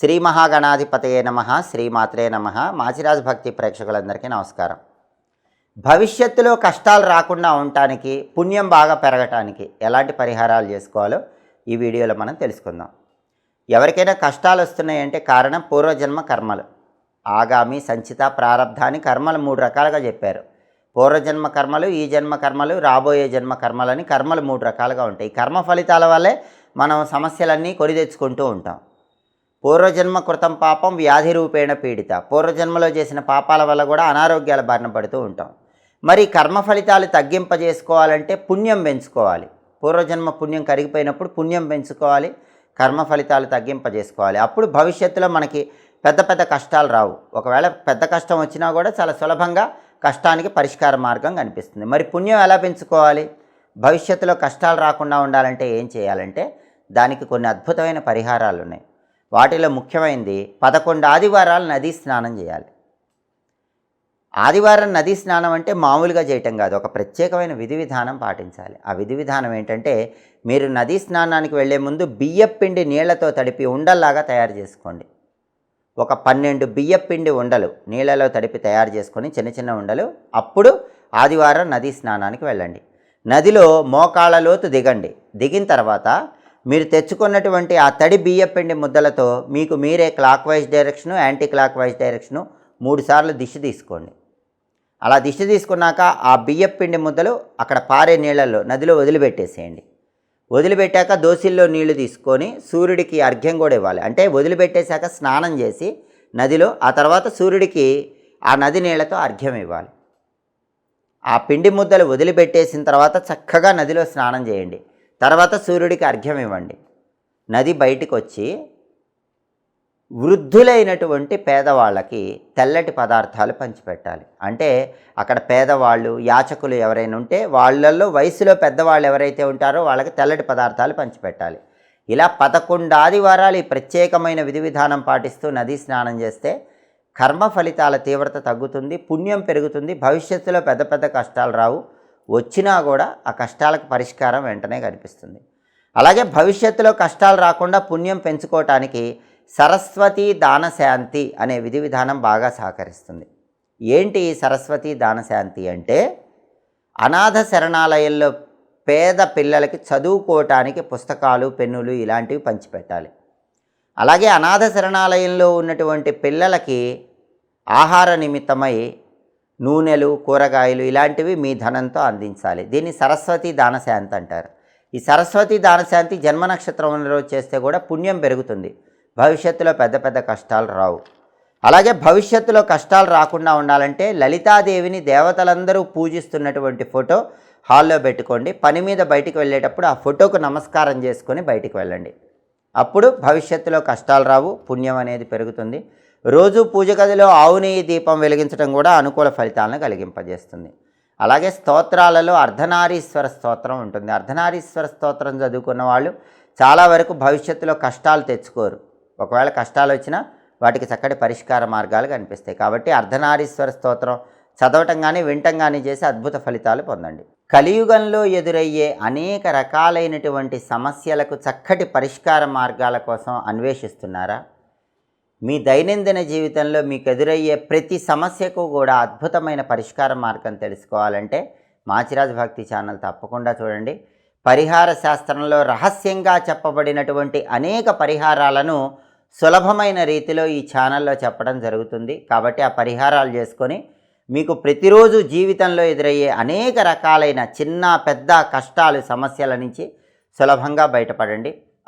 శ్రీ మహాగణాధిపతయే నమ శ్రీమాత్రే నమ. మాచిరాజు భక్తి ప్రేక్షకులందరికీ నమస్కారం. భవిష్యత్తులో కష్టాలు రాకుండా ఉండటానికి పుణ్యం బాగా పెరగటానికి ఎలాంటి పరిహారాలు చేసుకోవాలో ఈ వీడియోలో మనం తెలుసుకుందాం. ఎవరికైనా కష్టాలు వస్తున్నాయంటే కారణం పూర్వజన్మ కర్మలు. ఆగామి సంచిత ప్రారంధాన్ని కర్మలు మూడు రకాలుగా చెప్పారు. పూర్వజన్మ కర్మలు ఈ జన్మ కర్మలు రాబోయే జన్మ కర్మలని కర్మలు మూడు రకాలుగా ఉంటాయి. కర్మ ఫలితాల వల్లే మనం సమస్యలన్నీ కొని తెచ్చుకుంటూ ఉంటాం. పూర్వజన్మ కృతం పాపం వ్యాధి రూపేణ పీడిత. పూర్వజన్మలో చేసిన పాపాల వల్ల కూడా అనారోగ్యాల బారిన పడుతూ ఉంటాం. మరి కర్మ ఫలితాలు తగ్గింపజేసుకోవాలంటే పుణ్యం పెంచుకోవాలి. పూర్వజన్మ పుణ్యం కరిగిపోయినప్పుడు పుణ్యం పెంచుకోవాలి. కర్మ ఫలితాలు తగ్గింపజేసుకోవాలి. అప్పుడు భవిష్యత్తులో మనకి పెద్ద పెద్ద కష్టాలు రావు. ఒకవేళ పెద్ద కష్టం వచ్చినా కూడా చాలా సులభంగా కష్టానికి పరిష్కార మార్గం కనిపిస్తుంది. మరి పుణ్యం ఎలా పెంచుకోవాలి? భవిష్యత్తులో కష్టాలు రాకుండా ఉండాలంటే ఏం చేయాలంటే దానికి కొన్ని అద్భుతమైన పరిహారాలు ఉన్నాయి వాటిలో ముఖ్యమైనది పదకొండు ఆదివారాలు నదీ స్నానం చేయాలి. ఆదివారం నదీ స్నానం అంటే మామూలుగా చేయటం కాదు. ఒక ప్రత్యేకమైన విధి విధానం పాటించాలి. ఆ విధి విధానం ఏంటంటే మీరు నదీ స్నానానికి వెళ్ళే ముందు బియ్యపిండి నీళ్ళతో తడిపి ఉండల్లాగా తయారు చేసుకోండి. ఒక పన్నెండు బియ్యపిండి ఉండలు నీళ్ళలో తడిపి తయారు చేసుకొని చిన్న చిన్న ఉండలు అప్పుడు ఆదివారం నదీ స్నానానికి వెళ్ళండి. నదిలో మోకాళ్ళ లోతు దిగండి. దిగిన తర్వాత మీరు తెచ్చుకున్నటువంటి ఆ తడి బియ్యపిండి ముద్దలతో మీకు మీరే clock wise direction anti clock wise direction మూడుసార్లు దిశ తీసుకోండి. అలా దిష్టి తీసుకున్నాక ఆ బియ్యపిండి ముద్దలు అక్కడ పారే నీళ్ళల్లో నదిలో వదిలిపెట్టేసేయండి. వదిలిపెట్టాక దోసిల్లో నీళ్ళు తీసుకొని సూర్యుడికి అర్ఘ్యం కూడా ఇవ్వాలి. అంటే వదిలిపెట్టేశాక స్నానం చేసి నదిలో ఆ తర్వాత సూర్యుడికి ఆ నది నీళ్ళతో అర్ఘ్యం ఇవ్వాలి. ఆ పిండి ముద్దలు వదిలిపెట్టేసిన తర్వాత చక్కగా నదిలో స్నానం చేయండి. తర్వాత సూర్యుడికి అర్ఘ్యం ఇవ్వండి. నది బయటికి వచ్చి వృద్ధులైనటువంటి పేదవాళ్ళకి తెల్లటి పదార్థాలు పంచిపెట్టాలి. అంటే అక్కడ పేదవాళ్ళు యాచకులు ఎవరైనా ఉంటే వాళ్ళల్లో వయసులో పెద్దవాళ్ళు ఎవరైతే ఉంటారో వాళ్ళకి తెల్లటి పదార్థాలు పంచిపెట్టాలి. ఇలా పదకొండు ఆదివారాలు ఈ ప్రత్యేకమైన విధి విధానం పాటిస్తూ నదీ స్నానం చేస్తే కర్మ ఫలితాల తీవ్రత తగ్గుతుంది పుణ్యం పెరుగుతుంది భవిష్యత్తులో పెద్ద పెద్ద కష్టాలు రావు. వచ్చినా కూడా ఆ కష్టాలకు పరిష్కారం వెంటనే కనిపిస్తుంది. అలాగే భవిష్యత్తులో కష్టాలు రాకుండా పుణ్యం పెంచుకోవటానికి సరస్వతి దానశాంతి అనే విధి విధానం బాగా సహకరిస్తుంది. ఏంటి సరస్వతి సరస్వతి దానశాంతి అంటే? అనాథ శరణాలయంలో పేద పిల్లలకి చదువుకోవటానికి పుస్తకాలు పెన్నులు ఇలాంటివి పంచిపెట్టాలి. అలాగే అనాథ శరణాలయంలో ఉన్నటువంటి పిల్లలకి ఆహార నిమిత్తమై నూనెలు కూరగాయలు ఇలాంటివి మీ ధనంతో అందించాలి. దీన్ని సరస్వతి దానశాంతి అంటారు. ఈ సరస్వతి దానశాంతి జన్మ నక్షత్రం రోజు చేస్తే కూడా పుణ్యం పెరుగుతుంది. భవిష్యత్తులో పెద్ద పెద్ద కష్టాలు రావు. అలాగే భవిష్యత్తులో కష్టాలు రాకుండా ఉండాలంటే లలితాదేవిని దేవతలందరూ పూజిస్తున్నటువంటి ఫోటో హాల్లో పెట్టుకోండి. పని మీద బయటికి వెళ్ళేటప్పుడు ఆ ఫోటోకు నమస్కారం చేసుకొని బయటికి వెళ్ళండి. అప్పుడు భవిష్యత్తులో కష్టాలు రావు పుణ్యం అనేది పెరుగుతుంది. రోజు పూజ గదిలో ఆవు నెయ్యి దీపం వెలిగించడం కూడా అనుకూల ఫలితాలను కలిగింపజేస్తుంది. అలాగే స్తోత్రాలలో అర్ధనారీశ్వర స్తోత్రం ఉంటుంది. అర్ధనారీశ్వర స్తోత్రం చదువుకున్న వాళ్ళు చాలా వరకు భవిష్యత్తులో కష్టాలు తెచ్చుకోరు. ఒకవేళ కష్టాలు వచ్చినా వాటికి చక్కటి పరిష్కార మార్గాలు కనిపిస్తాయి. కాబట్టి అర్ధనారీశ్వర స్తోత్రం చదవటం కానీ వినటం కానీ చేసి అద్భుత ఫలితాలు పొందండి. కలియుగంలో ఎదురయ్యే అనేక రకాలైనటువంటి సమస్యలకు చక్కటి పరిష్కార మార్గాల కోసం అన్వేషిస్తున్నారా? మీ దైనందిన జీవితంలో మీకు ఎదురయ్యే ప్రతి సమస్యకు కూడా అద్భుతమైన పరిష్కార మార్గం తెలుసుకోవాలంటే మాచిరాజ్ భక్తి ఛానల్ తప్పకుండా చూడండి. పరిహార శాస్త్రంలో రహస్యంగా చెప్పబడినటువంటి అనేక పరిహారాలను సులభమైన రీతిలో ఈ ఛానల్లో చెప్పడం జరుగుతుంది. కాబట్టి ఆ పరిహారాలు చేసుకొని మీకు ప్రతిరోజు జీవితంలో ఎదురయ్యే అనేక రకాలైన చిన్న పెద్ద కష్టాలు సమస్యల నుంచి సులభంగా బయటపడండి.